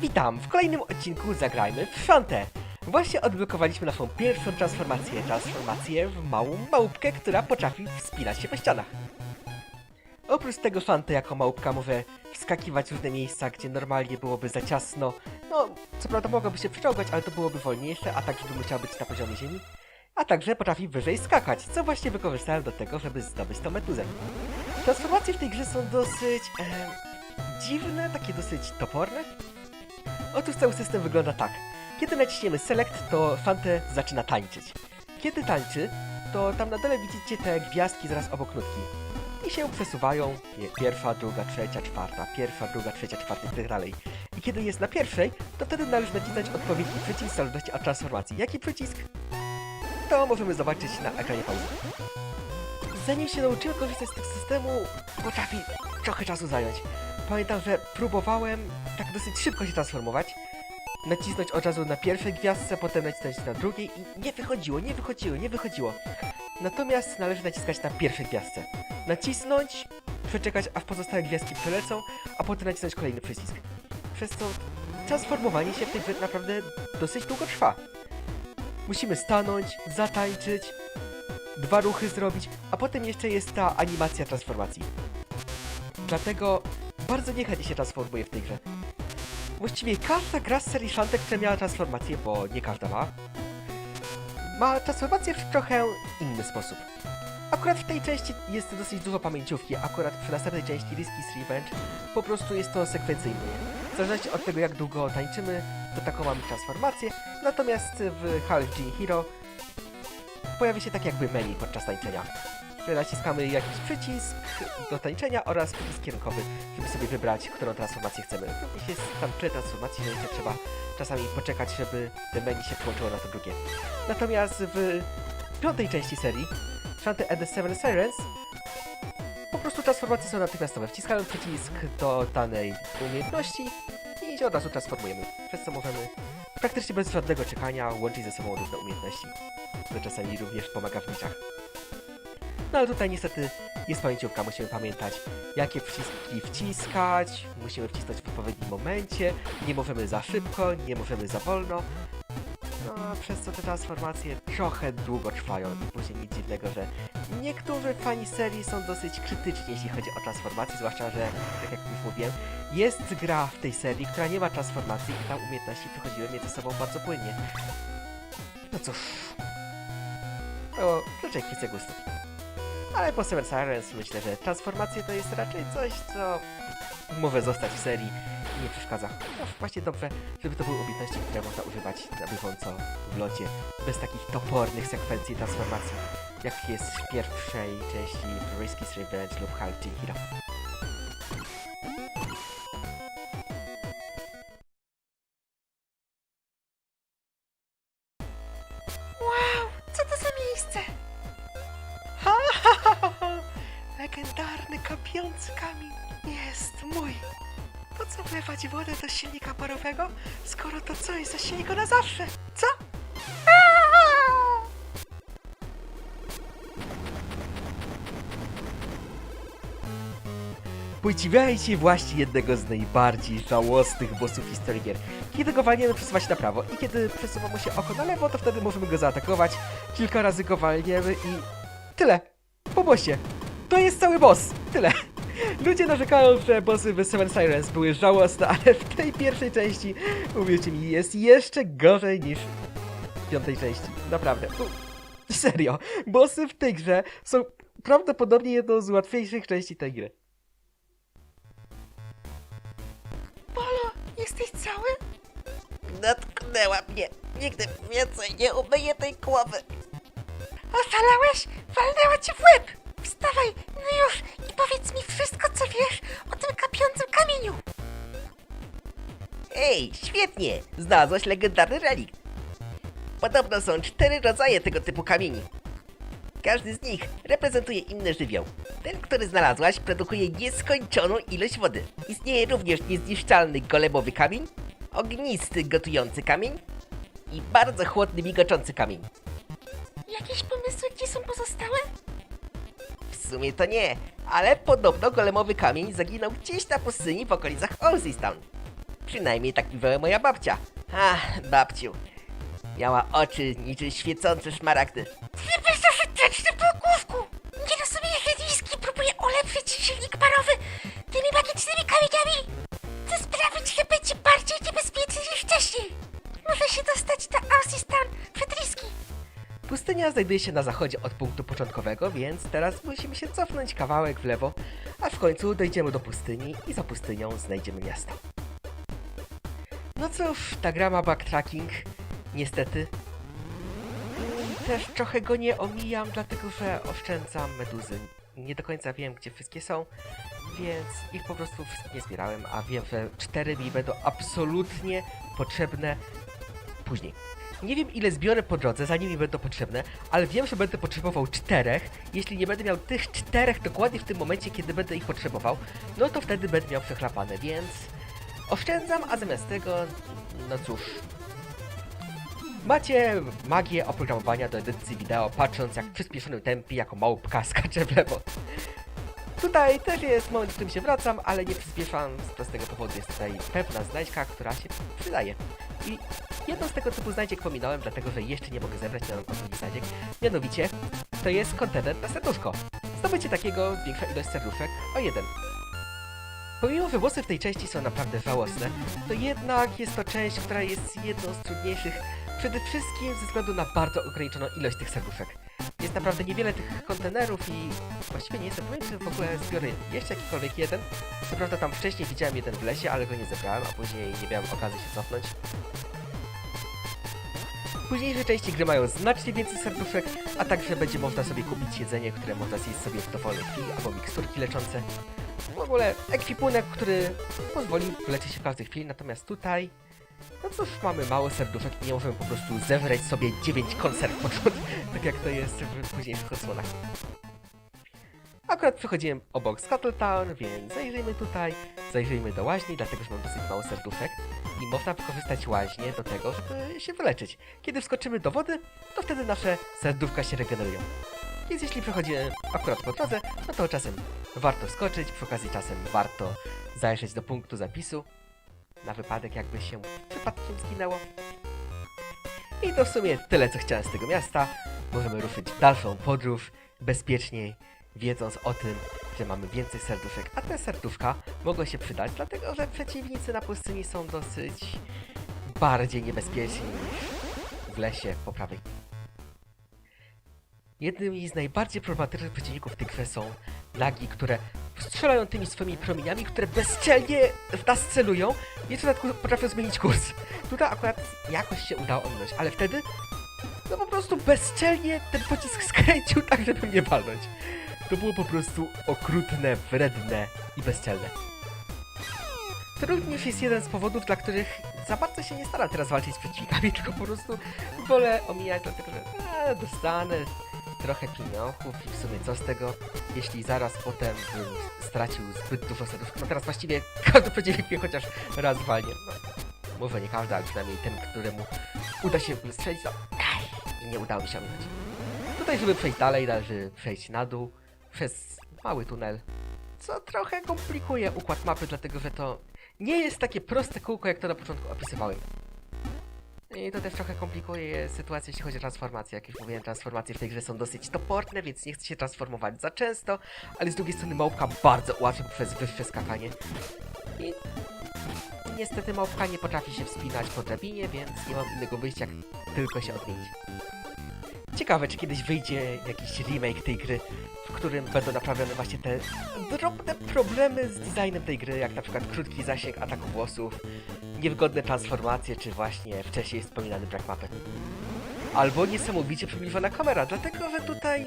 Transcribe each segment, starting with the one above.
Witam! W kolejnym odcinku zagrajmy w Fantę. Właśnie odblokowaliśmy naszą pierwszą transformację. Transformację w małą małpkę, która potrafi wspinać się po ścianach. Oprócz tego Fantę jako małpka może wskakiwać w różne miejsca, gdzie normalnie byłoby za ciasno. No, co prawda mogłaby się przyczołgać, ale to byłoby wolniejsze, a tak, żeby musiała być na poziomie ziemi. A także potrafi wyżej skakać, co właśnie wykorzystałem do tego, żeby zdobyć tą metuzę. Transformacje w tej grze są dosyć... E, dziwne, takie dosyć toporne. Otóż cały system wygląda tak. Kiedy naciśniemy Select, to Fante zaczyna tańczyć. Kiedy tańczy, to tam na dole widzicie te gwiazdki zaraz obok nutki. I się przesuwają pierwsza, druga, trzecia, czwarta, pierwsza, druga, trzecia, czwarta i tak dalej. I kiedy jest na pierwszej, to wtedy należy nacisnąć odpowiedni przycisk zależności od transformacji. Jaki przycisk? To możemy zobaczyć na ekranie pauzy. Zanim się nauczyłem korzystać z tego systemu, potrafi trochę czasu zająć. Pamiętam, że próbowałem tak dosyć szybko się transformować. Nacisnąć od razu na pierwszej gwiazdce, potem nacisnąć na drugiej i nie wychodziło, nie wychodziło, nie wychodziło. Natomiast należy naciskać na pierwszej gwiazdce. Nacisnąć, przeczekać aż pozostałe gwiazdki przelecą, a potem nacisnąć kolejny przycisk. Przez co transformowanie się w tej grze naprawdę dosyć długo trwa. Musimy stanąć, zatańczyć, dwa ruchy zrobić, a potem jeszcze jest ta animacja transformacji. Dlatego bardzo niechętnie się transformuje w tej grze. Właściwie każda gra z serii Shantek, która miała transformację, bo nie każda ma, ma transformację w trochę inny sposób. Akurat w tej części jest dosyć dużo pamięciówki, akurat przy następnej części Risky's Revenge po prostu jest to sekwencyjnie. W zależności od tego jak długo tańczymy, to taką mamy transformację, natomiast w Half G Hero pojawi się tak jakby menu podczas tańczenia. Naciskamy jakiś przycisk do tańczenia oraz przycisk kierunkowy, żeby sobie wybrać, którą transformację chcemy. Jeśli jest tam trzy transformacje, to trzeba czasami poczekać, żeby te menu się połączyło na to drugie. Natomiast w piątej części serii, Shanty and the Seven Sirens, po prostu transformacje są natychmiastowe. Wciskamy przycisk do danej umiejętności i się od razu transformujemy. Przez co możemy praktycznie bez żadnego czekania łączyć ze sobą różne umiejętności. To czasami również pomaga w niczach. No ale tutaj niestety jest pamięciówka, musimy pamiętać jakie przyciski wciskać, musimy wcisnąć w odpowiednim momencie, nie możemy za szybko, nie możemy za wolno. No, przez co te transformacje trochę długo trwają i później nic dziwnego, że niektórzy fani serii są dosyć krytyczni, jeśli chodzi o transformacje, zwłaszcza, że, tak jak już mówiłem, jest gra w tej serii, która nie ma transformacji i tam umiejętności przechodziły między sobą bardzo płynnie. No cóż, to raczej kwestia gustu. Ale po Seven Sirens myślę, że transformacje to jest raczej coś, co może zostać w serii i nie przeszkadza. No właśnie dobrze, żeby to były umiejętności, które można używać na bieżąco w locie, bez takich topornych sekwencji transformacji, jak jest w pierwszej części Risky's Revenge lub Team Hero. Wow, co to za miejsce? Legendarny kopiący kamień jest mój. Po co wlewać wodę do silnika parowego, skoro to coś zasieni go na zawsze? Co? Podziwiajcie właśnie jednego z najbardziej żałosnych bossów historii gier. Kiedy go walniemy, przesuwa się na prawo i kiedy przesuwa mu się oko na lewo, to wtedy możemy go zaatakować. Kilka razy go walniemy i... Tyle. Po bossie. To jest cały boss. Tyle. Ludzie narzekają, że bossy w Seven Sirens były żałosne, ale w tej pierwszej części, uwierzcie mi, jest jeszcze gorzej niż w piątej części. Naprawdę. No, Serio. Bossy w tej grze są prawdopodobnie jedną z łatwiejszych części tej gry. Polo, jesteś cały? Dotknęła mnie. Nigdy więcej nie umyję tej głowy. Oszalałeś? Walnęła cię w łeb! Wstawaj, no już i powiedz mi wszystko, co wiesz o tym kapiącym kamieniu! Ej, świetnie! Znalazłaś legendarny relikt. Podobno są cztery rodzaje tego typu kamieni. Każdy z nich reprezentuje inny żywioł. Ten, który znalazłaś, produkuje nieskończoną ilość wody. Istnieje również niezniszczalny golemowy kamień, ognisty gotujący kamień i bardzo chłodny migoczący kamień. Jakieś pomysły, gdzie są pozostałe? W sumie to nie, ale podobno golemowy kamień zaginął gdzieś na pustyni w okolicach Olsistown. Przynajmniej tak mówiła moja babcia. A, babciu. Miała oczy niczym świecące szmaragdy. Pustynia znajduje się na zachodzie od punktu początkowego, więc teraz musimy się cofnąć kawałek w lewo, a w końcu dojdziemy do pustyni i za pustynią znajdziemy miasto. No cóż, ta gra ma backtracking, niestety. I Też trochę go nie omijam, dlatego że oszczędzam meduzy. Nie do końca wiem, gdzie wszystkie są, więc ich po prostu wszystkich nie zbierałem, a wiem, że cztery mi będą absolutnie potrzebne później. Nie wiem ile zbiorę po drodze, zanim mi będą potrzebne, ale wiem, że będę potrzebował czterech. Jeśli nie będę miał tych czterech dokładnie w tym momencie, kiedy będę ich potrzebował, no to wtedy będę miał przechlapane, więc oszczędzam, a zamiast tego, no cóż. Macie magię oprogramowania do edycji wideo, patrząc jak w przyspieszonym tempie jako małpka skacze w lewo. Tutaj też jest moment, w którym się wracam, ale nie przyspieszam z prostego powodu. Jest tutaj pewna znajdźka, która się przydaje. I jedną z tego typu znajdziek pominąłem, dlatego że jeszcze nie mogę zebrać na odpowiednich znajdziek. Mianowicie, to jest kontener na serduszko. Zdobycie takiego zwiększa ilość serduszek o jeden. Pomimo, że włosy w tej części są naprawdę żałosne, to jednak jest to część, która jest jedną z trudniejszych, przede wszystkim ze względu na bardzo ograniczoną ilość tych serduszek. Jest naprawdę niewiele tych kontenerów i właściwie nie jestem pewien, czy w ogóle zbiorę jeszcze jakikolwiek jeden. Co prawda tam wcześniej widziałem jeden w lesie, ale go nie zebrałem, a później nie miałem okazji się cofnąć. Późniejsze części gry mają znacznie więcej serduszek, a także będzie można sobie kupić jedzenie, które można zjeść sobie w dowolnej chwili, albo miksturki leczące. W ogóle ekwipunek, który pozwoli wyleczyć się w każdej chwili, natomiast tutaj no cóż, mamy mało serduszek i nie możemy po prostu zebrać sobie 9 konserw pod tak jak to jest w późniejszych odsłonach. Akurat przechodziłem obok Scuttletown, więc zajrzyjmy tutaj, zajrzyjmy do łaźni, dlatego że mam dosyć mało serduszek i można wykorzystać łaźnię do tego, żeby się wyleczyć. Kiedy wskoczymy do wody, to wtedy nasze serduszka się regenerują. Więc jeśli przechodzimy akurat po drodze, no to czasem warto skoczyć, przy okazji czasem warto zajrzeć do punktu zapisu, na wypadek jakby się przypadkiem zginęło. I to w sumie tyle, co chciałem z tego miasta. Możemy ruszyć w dalszą podróż bezpieczniej, wiedząc o tym, mamy więcej serduszek, a te serduszka mogą się przydać, dlatego że przeciwnicy na pustyni są dosyć bardziej niebezpieczni niż w lesie po prawej. Jednymi z najbardziej problematycznych przeciwników tych grze są lagi, które strzelają tymi swoimi promieniami, które bezczelnie w nas celują i jeszcze w dodatku potrafią zmienić kurs. Tutaj akurat jakoś się udało ominąć, ale wtedy no po prostu bezczelnie ten pocisk skręcił tak, żeby mnie palnąć. To było po prostu okrutne, wredne i bezczelne. To również jest jeden z powodów, dla których za bardzo się nie staram teraz walczyć z przeciwnikami, tylko po prostu wolę omijać, dlatego że a, dostanę trochę pieniążków i w sumie co z tego, jeśli zaraz potem bym stracił zbyt dużo serduszek. No teraz właściwie każdy przeciwnik mnie chociaż raz walnie. No, może nie każdy, ale przynajmniej ten, któremu uda się strzelić, no i nie udało mi się ominąć. Tutaj, żeby przejść dalej, należy przejść na dół przez mały tunel, co trochę komplikuje układ mapy, dlatego że to nie jest takie proste kółko, jak to na początku opisywałem. I to też trochę komplikuje sytuację, jeśli chodzi o transformację. Jak już mówiłem, transformacje w tej grze są dosyć toporne, więc nie chcę się transformować za często, ale z drugiej strony małpka bardzo ułatwia poprzez wyższe skakanie. I niestety małpka nie potrafi się wspinać po drabinie, więc nie mam innego wyjścia, jak tylko się odmienić. Ciekawe, czy kiedyś wyjdzie jakiś remake tej gry, w którym będą naprawione właśnie te drobne problemy z designem tej gry, jak na przykład krótki zasięg ataku włosów, niewygodne transformacje, czy właśnie wcześniej wspominany brak mapy. Albo niesamowicie przybliżona kamera, dlatego że tutaj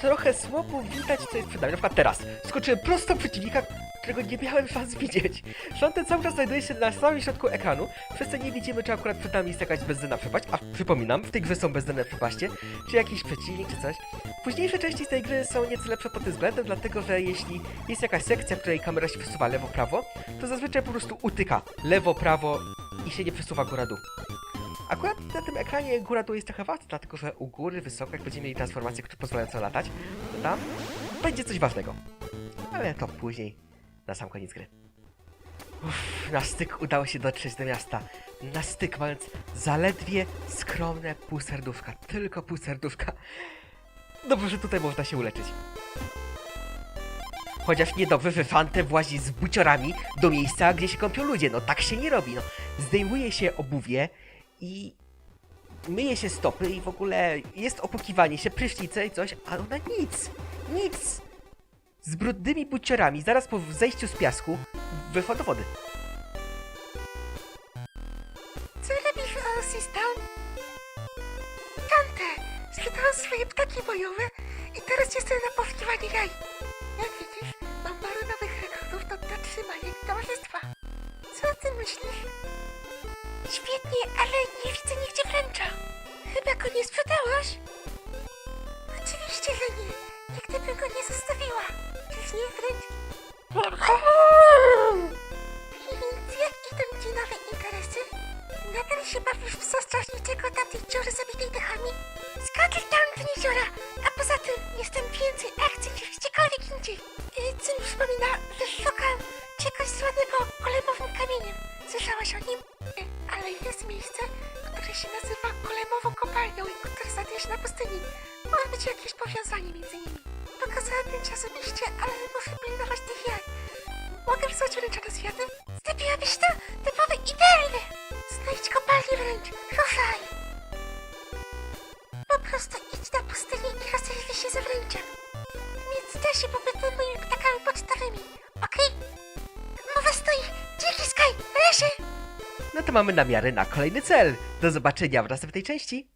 trochę słopu widać, co jest przed nami. Na przykład teraz skoczyłem prosto przeciwnika, którego nie miałem szans widzieć. Szanty cały czas znajduje się na samym środku ekranu, przez co nie widzimy, czy akurat przed nami jest jakaś bezdenna przepaść, a przypominam, w tej grze są bezdenne przepaście, czy jakiś przeciwnik, czy coś. Późniejsze części tej gry są nieco lepsze pod tym względem, dlatego że jeśli jest jakaś sekcja, w której kamera się przesuwa lewo-prawo, to zazwyczaj po prostu utyka lewo-prawo i się nie przesuwa góra-dół. Akurat na tym ekranie góra-dół jest trochę ważna, dlatego że u góry wysoko, jak będziemy mieli transformacje, które pozwalają latać, to tam będzie coś ważnego. Ale to później, na sam koniec gry. Uff, na styk udało się dotrzeć do miasta. Na styk, mając zaledwie skromne pół serduszka. Tylko pół serduszka. Dobrze, że tutaj można się uleczyć. Chociaż niedobrze, że Fante włazi z buciorami do miejsca, gdzie się kąpią ludzie. No tak się nie robi, no. Zdejmuje się obuwie i myje się stopy i w ogóle jest opłukiwanie się, prysznice i coś, a ona nic, nic. Z brudnymi buciorami, zaraz po zejściu z piasku, wyszła do wody. Co robisz, asystent? Tante, sprzedałam swoje ptaki bojowe i teraz jestem na poszukiwaniu jaj. Jak widzisz, mam parę nowych rekordów do dotrzymania towarzystwa. Co ty myślisz? Świetnie, ale nie widzę nigdzie wręcza. Chyba go nie sprzedałaś? Oczywiście, że nie. Nigdy bym go nie zostawiła. Czyż nie wręcz? Jak idą ci nowe interesy? Nadal się bawisz w sos czarniczego na tej dziurze zabitej dechami? Skąd tam jeziora? A poza tym jestem więcej akcji niż Wysłać wręcz na światem? Zrobiłabyś to? Byłoby idealne! Znajdź kopalnię wręcz! Ruszaj! Po prostu idź na pustynię i rozejrzyj się za wręczem. Więc da się pobyty moimi ptakami pocztowymi, okej? Mowa stoi! Dzięki Sky! Leży! No to mamy namiary na kolejny cel. Do zobaczenia w następnej części.